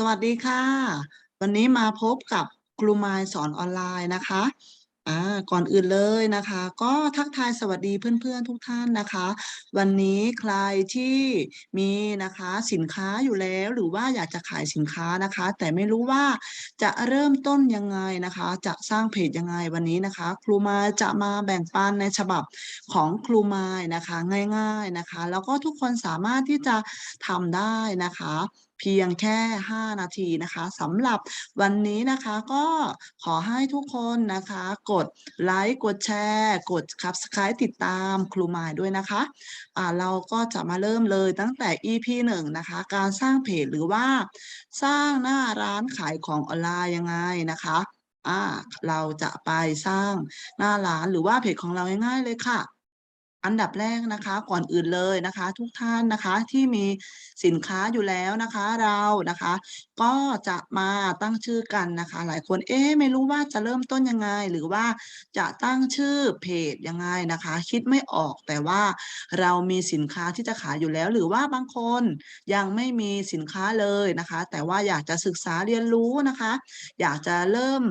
สวัสดีค่ะ วันนี้มาพบกับครูมายสอนออนไลน์นะคะอ่าก่อนอื่นเลยนะคะ ก็ทักทายสวัสดีเพื่อนๆทุกท่านนะคะ วันนี้ใครที่มีนะคะสินค้าอยู่แล้วหรือว่าอยากจะขายสินค้านะคะ แต่ไม่รู้ว่าจะเริ่มต้นยังไงนะคะ จะสร้างเพจยังไงวันนี้นะคะ ครูมายจะมาแบ่งปันในฉบับของครูมายนะคะง่าย ๆนะคะ แล้วก็ทุกคนสามารถที่จะทำได้นะคะ เพียงแค่ 5 นาทีนะคะสำหรับวันนี้นะคะก็ขอให้ทุกคนนะคะกดไลค์กดแชร์ กด Subscribe ติดตามครูมายด้วยนะคะอ่าเราก็จะมาเริ่มเลยตั้งแต่ EP 1นะคะ การสร้างเพจหรือว่าสร้างหน้าร้านขายของออนไลน์ยังไงนะคะอ่าเราจะไปสร้างหน้าร้านหรือว่าเพจของเราง่ายๆเลยค่ะ อันดับแรกนะคะก่อนอื่นเลยนะคะ ทุกท่านนะคะที่มีสินค้าอยู่แล้วนะคะเรานะคะ ก็จะมาตั้งชื่อกันนะคะ หลายคนเอ๊ะไม่รู้ว่าจะเริ่มต้นยังไง หรือว่าจะตั้งชื่อเพจยังไงนะคะ คิดไม่ออกแต่ว่าเรามีสินค้าที่จะขายอยู่แล้ว หรือว่าบางคนยังไม่มีสินค้าเลยนะคะ แต่ว่าอยากจะศึกษาเรียนรู้นะคะ อยากจะเริ่ม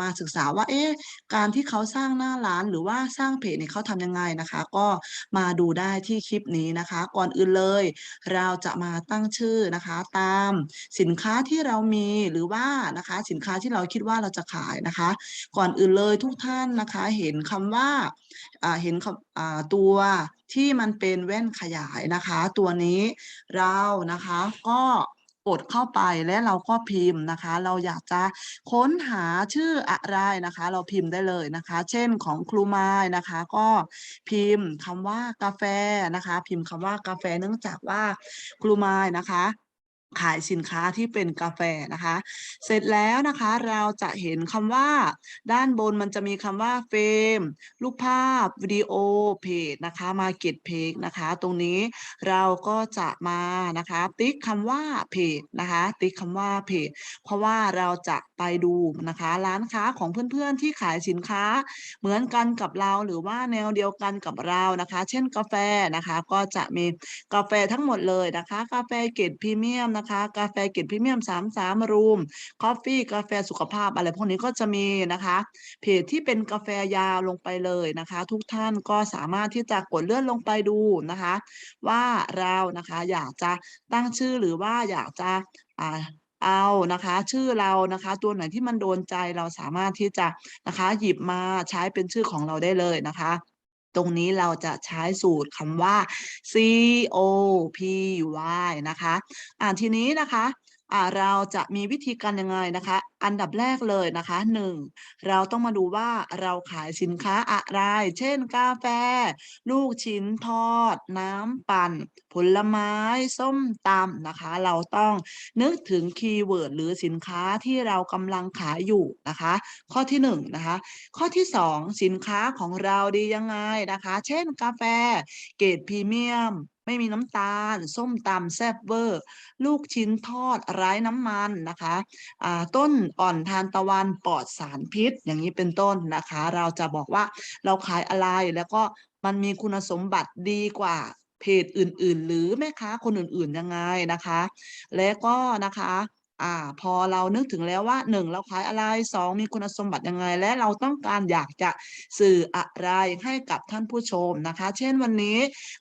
มาศึกษาว่าเอ๊ะการที่เขาสร้างหน้าร้าน หรือว่าสร้างเพจเนี่ยเขาทำยังไงนะคะ ก็มาดูได้ที่คลิปนี้นะคะ ก่อนอื่นเลย เราจะมาตั้งชื่อนะคะ ตามสินค้าที่เรามีหรือว่านะคะสินค้าที่เราคิดว่าเราจะขายนะคะ ก่อนอื่นเลยทุกท่านนะคะ เห็นคำว่าอ่าเห็นตัวที่มันเป็นแว่นขยายนะคะ ตัวนี้เรานะคะก็กดเข้าไปและเราก็พิมพ์นะคะ เราอยากจะค้นหาชื่ออะไรนะคะ เราพิมพ์ได้เลยนะคะ เช่นของครูไม้นะคะ ก็พิมพ์คำว่ากาแฟนะคะ พิมพ์คำว่ากาแฟเนื่องจากว่าครูไม้นะคะ ขายสินค้าที่เป็นกาแฟนะคะ เสร็จแล้วนะคะเราจะเห็นคำว่า ด้านบนมันจะมีคำว่าเฟรมรูปภาพวิดีโอเพจนะคะมาเก็ตเพจนะคะ ตรงนี้เราก็จะมานะคะ ติ๊กคำว่าเพจนะคะ ติ๊กคำว่าเพจเพราะว่าเราจะไปดูนะคะ ร้านค้าของเพื่อนๆที่ขายสินค้า เหมือนกันกับเราหรือว่าแนวเดียวกันกับเรานะคะ เช่นกาแฟนะคะ ก็จะมีกาแฟทั้งหมดเลยนะคะ กาแฟเกรดพรีเมียมนะคะกาแฟเกรดพรีเมียมสามสามรูมคอฟฟี่กาแฟสุขภาพอะไรพวกนี้ก็จะมีนะคะ เพจที่เป็นกาแฟยาวลงไปเลยนะคะ ทุกท่านก็สามารถที่จะกดเลื่อนลงไปดูนะคะ ว่าเรานะคะอยากจะตั้งชื่อหรือว่าอยากจะอ่าเอานะคะชื่อเรานะคะตัวไหนที่มันโดนใจเราสามารถที่จะนะคะหยิบมาใช้เป็นชื่อของเราได้เลยนะคะ ตรงนี้เราจะใช้สูตรคำว่า C O P Y นะคะ อ่าทีนี้นะคะ เราจะมีวิธีการยังไงนะคะ อันดับแรกเลยนะคะหนึ่งเราต้องมาดูว่าเราขายสินค้าอะไร เช่น กาแฟ ลูกชิ้นทอด น้ำปั่น ผลไม้ ส้มตำนะคะ เราต้องนึกถึงคีย์เวิร์ดหรือสินค้าที่เรากำลังขายอยู่นะคะ ข้อที่หนึ่งนะคะ ข้อที่สองสินค้าของเราดียังไงนะคะ เช่น กาแฟ เกรดพรีเมียม ไม่มีน้ำตาล ส้มตำแซ่บเวอร์ ลูกชิ้นทอดไร้น้ำมันนะคะต้นอ่อนทานตะวันปลอดสารพิษ อย่างนี้เป็นต้นนะคะ เราจะบอกว่าเราขายอะไรแล้วก็มันมีคุณสมบัติดีกว่าเพจอื่นๆ หรือแม่ค้าคนอื่นๆยังไงนะคะ และก็นะคะ อ่า พอเรานึกถึงแล้วว่าหนึ่งเราขายอะไรสองมีคุณสมบัติยังไง และเราต้องการอยากจะสื่ออะไรให้กับท่านผู้ชมนะคะ เช่นวันนี้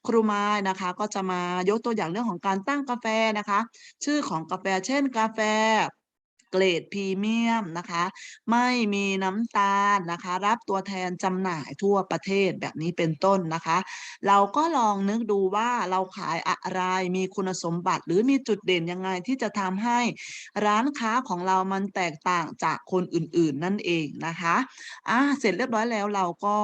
ครูไม้นะคะ ก็จะมายกตัวอย่างเรื่องของการตั้งกาแฟนะคะ ชื่อของกาแฟ เช่นกาแฟ เกรดพรีเมียมนะคะ ไม่มีน้ำตาลนะคะ รับตัวแทนจำหน่ายทั่วประเทศแบบนี้เป็นต้นนะคะ เราก็ลองนึกดูว่าเราขายอะไรมีคุณสมบัติ หรือมีจุดเด่นยังไงที่จะทำให้ร้านค้าของเรามันแตกต่างจากคนอื่นๆ นั่นเองนะคะอ่าเสร็จเรียบร้อยแล้วเราก็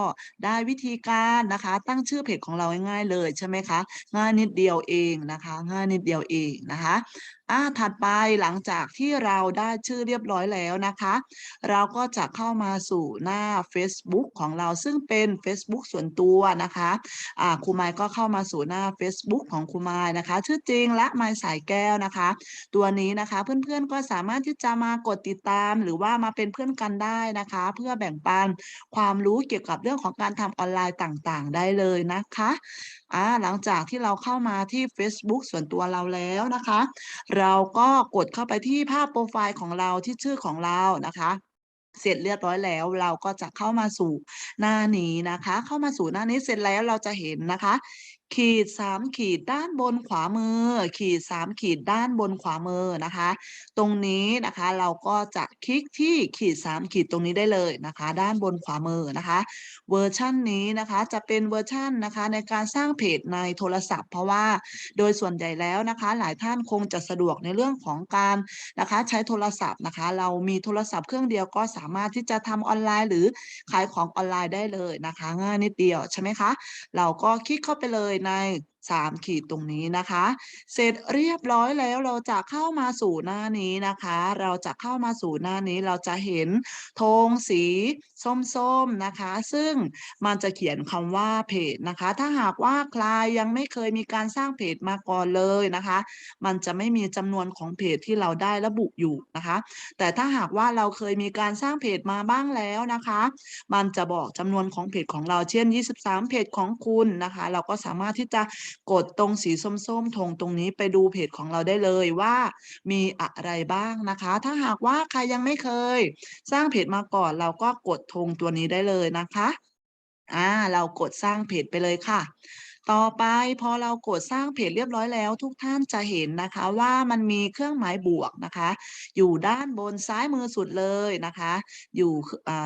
ได้วิธีการนะคะ ตั้งชื่อเพจของเราง่ายๆเลยใช่ไหมคะ ง่ายนิดเดียวเองนะคะ ง่ายนิดเดียวเองนะคะ อ่าถัดไปหลังจากที่เราได้ชื่อเรียบร้อยแล้วนะคะ เราก็จะเข้ามาสู่หน้า Facebook ของเราซึ่งเป็น Facebook ส่วนตัวนะคะอ่าครูไมค์ก็เข้ามาสู่หน้า Facebook ของครูไมค์นะคะ ชื่อจริงและไมค์สายแก้วนะคะ ตัวนี้นะคะเพื่อนๆก็สามารถที่จะมากดติดตาม หรือว่ามาเป็นเพื่อนกันได้นะคะ เพื่อแบ่งปันความรู้เกี่ยวกับเรื่องของการทำออนไลน์ต่างๆ ได้เลยนะคะอ่าหลังจากที่เราเข้ามาที่เฟซบุ๊กส่วนตัวเราแล้วนะคะ เราก็กดเข้าไปที่ภาพโปรไฟล์ของเราที่ชื่อของเรานะคะเสร็จเรียบร้อยแล้วเราก็จะเข้ามาสู่หน้านี้นะคะ เข้ามาสู่หน้านี้เสร็จแล้วเราจะเห็นนะคะ ขีดสามขีดด้านบนขวามือ ขีดสามขีดด้านบนขวามือนะคะ ตรงนี้นะคะเราก็จะคลิกที่ขีดสามขีดตรงนี้ได้เลยนะคะ ด้านบนขวามือนะคะ เวอร์ชันนี้นะคะจะเป็นเวอร์ชันนะคะในการสร้างเพจในโทรศัพท์ เพราะว่าโดยส่วนใหญ่แล้วนะคะ หลายท่านคงจะสะดวกในเรื่องของการนะคะใช้โทรศัพท์นะคะ เรามีโทรศัพท์เครื่องเดียวก็สามารถที่จะทำออนไลน์ หรือขายของออนไลน์ได้เลยนะคะ ง่ายนิดเดียวใช่ไหมคะเราก็คลิกเข้าไปเลยใน 3 ขีดตรงนี้นะคะ เสร็จเรียบร้อยแล้วเราจะเข้ามาสู่หน้านี้นะคะ เราจะเข้ามาสู่หน้านี้เราจะเห็นธงสีส้มๆนะคะ ซึ่งมันจะเขียนคำว่าเพจนะคะ ถ้าหากว่าใครยังไม่เคยมีการสร้างเพจมาก่อนเลยนะคะ มันจะไม่มีจำนวนของเพจที่เราได้ระบุอยู่นะคะ แต่ถ้าหากว่าเราเคยมีการสร้างเพจมาบ้างแล้วนะคะ มันจะบอกจำนวนของเพจของเราเช่น 23 เพจของคุณนะคะ เราก็สามารถที่จะกดตรงสีส้มๆธงตรงนี้ไปดูเพจของเราได้เลยว่ามีอะไรบ้างนะคะ ถ้าหากว่าใครยังไม่เคย สร้างเพจมาก่อนเราก็กดธงตัวนี้ได้เลยนะคะอ่าเรากดสร้างเพจไปเลยค่ะ ต่อไปพอเรากดสร้างเพจเรียบร้อยแล้ว ทุกท่านจะเห็นนะคะว่ามันมีเครื่องหมายบวกนะคะ อยู่ด้านบนซ้ายมือสุดเลยนะคะ อยู่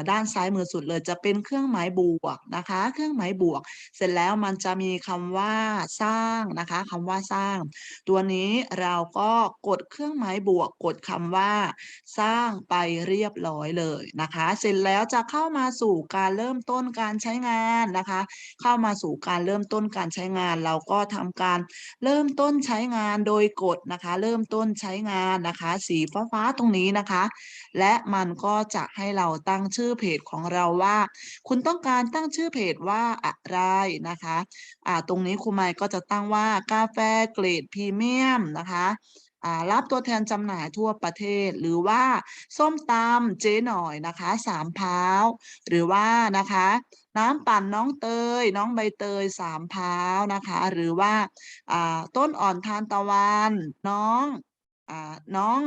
ด้านซ้ายมือสุดเลยจะเป็นเครื่องหมายบวกนะคะ เครื่องหมายบวก เสร็จแล้วมันจะมีคำว่าสร้างนะคะคำว่าสร้าง ตัวนี้เราก็กดเครื่องหมายบวก กดคำว่าสร้างไปเรียบร้อยเลยนะคะ เสร็จแล้วจะเข้ามาสู่การเริ่มต้นการใช้งานนะคะ เข้ามาสู่การเริ่มต้นการใช้งาน เราก็ทำการเริ่มต้นใช้งานโดยกดนะคะ เริ่มต้นใช้งานนะคะ สีฟ้าๆตรงนี้นะคะ และมันก็จะให้เราตั้งชื่อเพจของเราว่า คุณต้องการตั้งชื่อเพจว่าอะไรนะคะอ่าตรงนี้ครูไมก็จะตั้งว่ากาแฟเกรดพรีเมียมนะคะรับตัวแทนจำหน่ายทั่วประเทศ หรือว่าส้มตำเจ๊หน่อยนะคะสามพร้าวหรือว่านะคะ น้ำปั่นน้องเตย น้องใบเตยสามพร้าวนะคะ หรือว่าต้นอ่อนทานตะวัน น้องอน้อง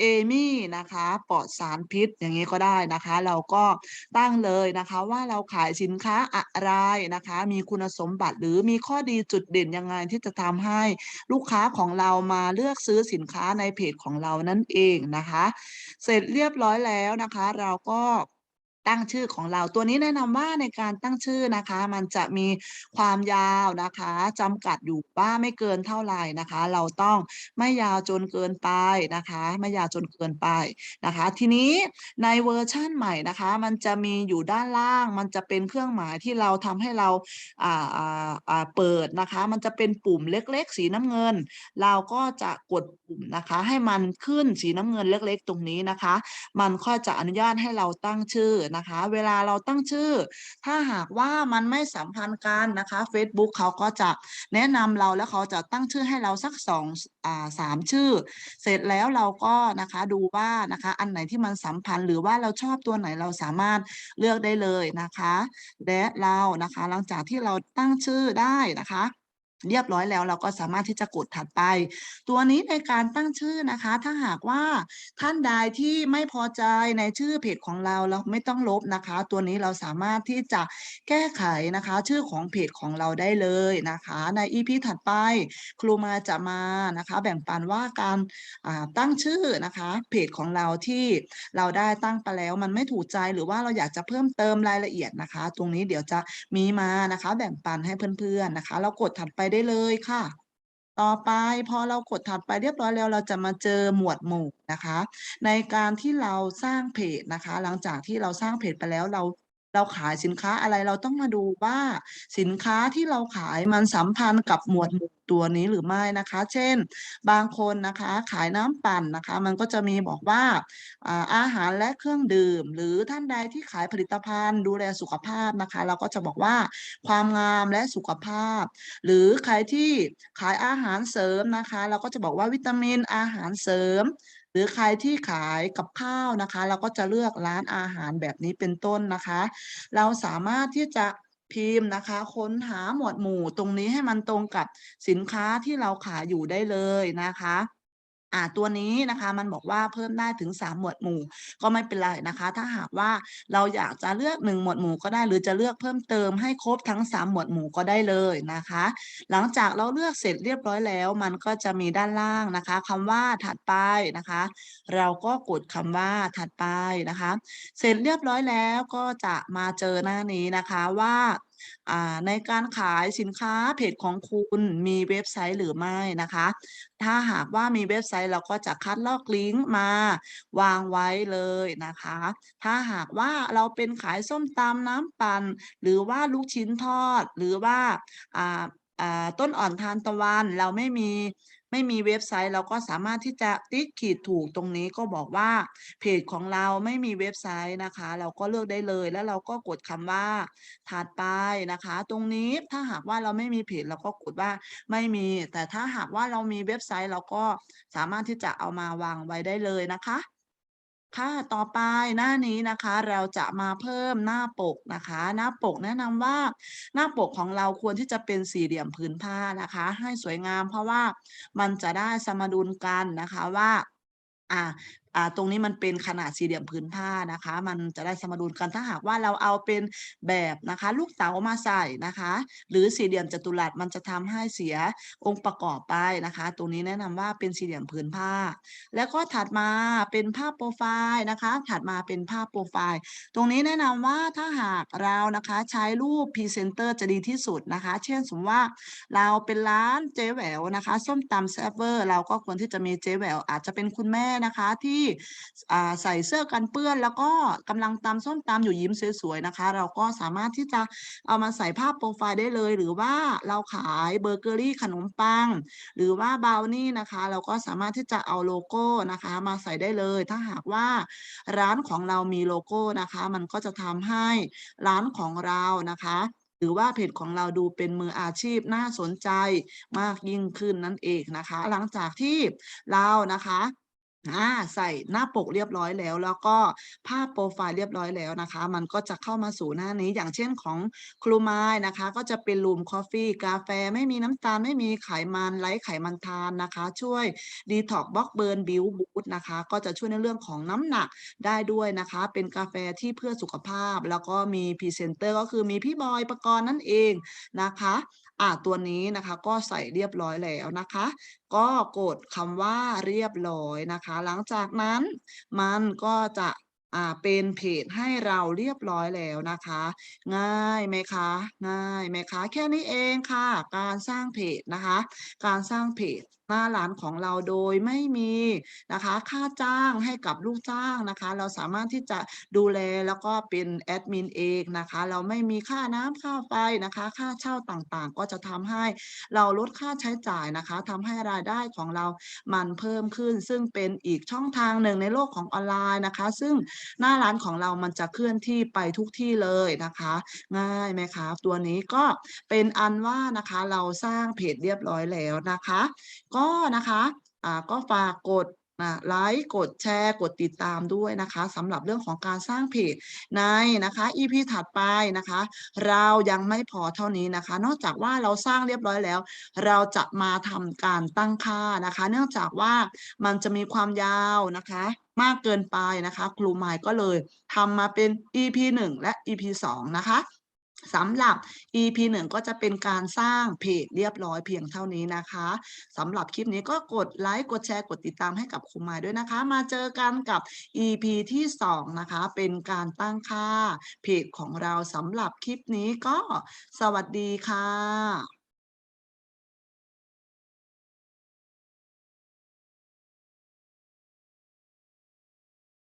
เอมี่นะคะปลอดสารพิษอย่างนี้ก็ได้นะคะ เราก็ตั้งเลยนะคะว่าเราขายสินค้าอะไรนะคะ มีคุณสมบัติหรือมีข้อดีจุดเด่นยังไงที่จะทำให้ลูกค้าของเรามาเลือกซื้อสินค้าในเพจของเรานั่นเองนะคะ เสร็จเรียบร้อยแล้วนะคะ เราก็ ตั้งชื่อของเรา ตัวนี้แนะนำว่าในการตั้งชื่อนะคะ มันจะมีความยาวนะคะจำกัดอยู่ว่าไม่เกินเท่าไหร่นะคะ เราต้องไม่ยาวจนเกินไปนะคะ ไม่ยาวจนเกินไปนะคะ ทีนี้ในเวอร์ชั่นใหม่นะคะ มันจะมีอยู่ด้านล่าง มันจะเป็นเครื่องหมายที่เราทำให้เราอ่าอ่าอ่าเปิดนะคะ มันจะเป็นปุ่มเล็ก ๆ สีน้ำเงิน เราก็จะกดปุ่มนะคะ ให้มันขึ้นสีน้ำเงินเล็ก ๆ ตรงนี้นะคะ มันก็จะอนุญาตให้เราตั้งชื่อนะคะ เวลาเราตั้งชื่อ ถ้าหากว่ามันไม่สัมพันธ์กันนะคะ Facebook เขาก็จะแนะนำเราแล้วเขาจะตั้งชื่อให้เราสักสองอ่าสามชื่อ เสร็จแล้วเราก็นะคะดูว่านะคะอันไหนที่มันสัมพันธ์หรือว่าเราชอบตัวไหนเราสามารถเลือกได้เลยนะคะ และเรานะคะหลังจากที่เราตั้งชื่อได้นะคะ เรียบร้อยแล้วเราก็สามารถที่จะกดถัดไป ตัวนี้ในการตั้งชื่อนะคะ ถ้าหากว่าท่านใดที่ไม่พอใจในชื่อเพจของเราเราไม่ต้องลบนะคะ ตัวนี้เราสามารถที่จะแก้ไขนะคะ ชื่อของเพจของเราได้เลยนะคะ ใน EP ถัดไป ครูมาจะมานะคะ แบ่งปันว่าการตั้งชื่อนะคะเพจของเราที่เราได้ตั้งไปแล้ว มันไม่ถูกใจหรือว่าเราอยากจะเพิ่มเติมรายละเอียดนะคะ ตรงนี้เดี๋ยวจะมีมานะคะ แบ่งปันให้เพื่อนๆนะคะ เรากดถัดไปได้เลยค่ะ ต่อไปพอเรากดถัดไปเรียบร้อยแล้ว เราจะมาเจอหมวดหมู่นะคะ ในการที่เราสร้างเพจนะคะ หลังจากที่เราสร้างเพจไปแล้วเรา เราขายสินค้าอะไรเราต้องมาดูว่าสินค้าที่เราขายมันสัมพันธ์กับหมวดหมู่ตัวนี้หรือไม่นะคะ เช่น บางคนนะคะขายน้ำปั่นนะคะ มันก็จะมีบอกว่าอ่าอาหารและเครื่องดื่ม หรือท่านใดที่ขายผลิตภัณฑ์ ดูแลสุขภาพนะคะ เราก็จะบอกว่าความงามและสุขภาพ หรือใครที่ขายอาหารเสริมนะคะ เราก็จะบอกว่าวิตามินอาหารเสริม หรือใครที่ขายกับข้าวนะคะ เราก็จะเลือกร้านอาหารแบบนี้เป็นต้นนะคะ เราสามารถที่จะพิมพ์นะคะ ค้นหาหมวดหมู่ตรงนี้ให้มันตรงกับสินค้าที่เราขายอยู่ได้เลยนะคะ อ่าตัวนี้นะคะมันบอกว่าเพิ่มได้ถึง 3 หมวดหมู่ ก็ไม่เป็นไรนะคะ ถ้าหากว่าเราอยากจะเลือก 1 หมวดหมู่ก็ได้ หรือจะเลือกเพิ่มเติมให้ครบทั้ง 3 หมวดหมู่ก็ได้เลยนะคะ หลังจากเราเลือกเสร็จเรียบร้อยแล้ว มันก็จะมีด้านล่างนะคะคำว่าถัดไปนะคะ เราก็กดคำว่าถัดไปนะคะ เสร็จเรียบร้อยแล้วก็จะมาเจอหน้านี้นะคะว่า ในการขายสินค้าเพจของคุณมีเว็บไซต์หรือไม่นะคะ ถ้าหากว่ามีเว็บไซต์เราก็จะคัดลอกลิงก์มาวางไว้เลยนะคะ ถ้าหากว่าเราเป็นขายส้มตำน้ำปั่นหรือว่าลูกชิ้นทอดหรือว่าอ่าอ่าต้นอ่อนทานตะวันเราไม่มี ไม่มีเว็บไซต์เราก็สามารถที่จะติ๊กขีดถูกตรงนี้ก็บอกว่าเพจของเราไม่มีเว็บไซต์นะคะ เราก็เลือกได้เลยแล้วเราก็กดคำว่าถัดไปนะคะ ตรงนี้ถ้าหากว่าเราไม่มีเพจเราก็กดว่าไม่มี แต่ถ้าหากว่าเรามีเว็บไซต์เราก็สามารถที่จะเอามาวางไว้ได้เลยนะคะ ค่ะ ต่อไปหน้านี้นะคะ เราจะมาเพิ่มหน้าปกนะคะ หน้าปกแนะนำว่าหน้าปกของเราควรที่จะเป็นสี่เหลี่ยมผืนผ้านะคะ ให้สวยงามเพราะว่ามันจะได้สมดุลกันนะคะว่าอ่าอ่าตรงนี้มันเป็นขนาดสี่เหลี่ยมผืนผ้านะคะ มันจะได้สมดุลกันถ้าหากว่าเราเอาเป็นแบบนะคะ ลูกเต๋ามาใส่นะคะ หรือสี่เหลี่ยมจัตุรัสมันจะทำให้เสียองค์ประกอบไปนะคะ ตรงนี้แนะนำว่าเป็นสี่เหลี่ยมผืนผ้า แล้วก็ถัดมาเป็นภาพโปรไฟล์นะคะ ถัดมาเป็นภาพโปรไฟล์ ตรงนี้แนะนำว่าถ้าหากเรานะคะใช้รูปพรีเซนเตอร์จะดีที่สุดนะคะ เช่นสมมติว่าเราเป็นร้านเจ๊แหววนะคะ ส้มตำแซ่บเวอร์เราก็ควรที่จะมีเจ๊แหววอาจจะเป็นคุณแม่นะคะที่อ่ใส่เสื้อกันเปื้อน แล้วก็กำลังตำส้มตำอยู่ยิ้มสวยๆนะคะ เราก็สามารถที่จะเอามาใส่ภาพโปรไฟล์ได้เลย หรือว่าเราขายเบเกอรี่ขนมปัง หรือว่าบราวนี่นะคะ เราก็สามารถที่จะเอาโลโก้นะคะ มาใส่ได้เลย ถ้าหากว่าร้านของเรามีโลโก้นะคะ มันก็จะทำให้ร้านของเรานะคะหรือว่าเพจของเราดูเป็นมืออาชีพน่าสนใจมากยิ่งขึ้นนั่นเองนะคะ หลังจากที่เรานะคะ อ่าใส่หน้าปกเรียบร้อยแล้ว แล้วก็ภาพโปรไฟล์เรียบร้อยแล้วนะคะ มันก็จะเข้ามาสู่หน้านี้อย่างเช่นของครูไม้นะคะ ก็จะเป็นรูมคอฟฟี่กาแฟไม่มีน้ำตาลไม่มีไขมันไร้ไขมันทานนะคะ ช่วยดีท็อกบล็อกเบิร์นบิวบูตนะคะ ก็จะช่วยในเรื่องของน้ำหนักได้ด้วยนะคะ เป็นกาแฟที่เพื่อสุขภาพ แล้วก็มีพรีเซนเตอร์ก็คือมีพี่บอยประกรณ์นั่นเองนะคะอ่าตัวนี้นะคะก็ใส่เรียบร้อยแล้วนะคะ ก็กดคำว่าเรียบร้อยนะคะหลังจากนั้นมันก็จะ อ่าเป็นเพจให้เราเรียบร้อยแล้วนะคะ ง่ายไหมคะ ง่ายไหมคะ แค่นี้เองค่ะ การสร้างเพจนะคะ การสร้างเพจหน้าร้านของเราโดยไม่มีนะคะ ค่าจ้างให้กับลูกจ้างนะคะ เราสามารถที่จะดูแลแล้วก็เป็นแอดมินเองนะคะ เราไม่มีค่าน้ำค่าไฟนะคะ ค่าเช่าต่างๆ ก็จะทำให้เราลดค่าใช้จ่ายนะคะทำให้รายได้ของเรามันเพิ่มขึ้น ซึ่งเป็นอีกช่องทางหนึ่งในโลกของออนไลน์นะคะ ซึ่งหน้าร้านของเรามันจะเคลื่อนที่ไปทุกที่เลยนะคะ ง่ายไหมคะตัวนี้ก็เป็นอันว่านะคะเราสร้างเพจเรียบร้อยแล้วนะคะ ก็นะคะก็ฝากกด อ่าไลค์กดแชร์กดติดตามด้วยนะคะสำหรับเรื่องของการสร้างเพจในนะคะ EP ถัดไปนะคะ เรายังไม่พอเท่านี้นะคะ นอกจากว่าเราสร้างเรียบร้อยแล้ว เราจะมาทำการตั้งค่านะคะ เนื่องจากว่ามันจะมีความยาวนะคะมากเกินไปนะคะ ครูหมายก็เลยทำมาเป็น EP 1 และ EP 2 นะคะ สำหรับ EP 1 ก็จะเป็นการสร้างเพจเรียบร้อยเพียงเท่านี้นะคะสำหรับคลิปนี้ก็กดไลค์กดแชร์กดติดตามให้กับครูมายด้วยนะคะ มาเจอกันกับ EP ที่ 2 นะคะ เป็นการตั้งค่าเพจของเราสำหรับคลิปนี้ก็สวัสดีค่ะ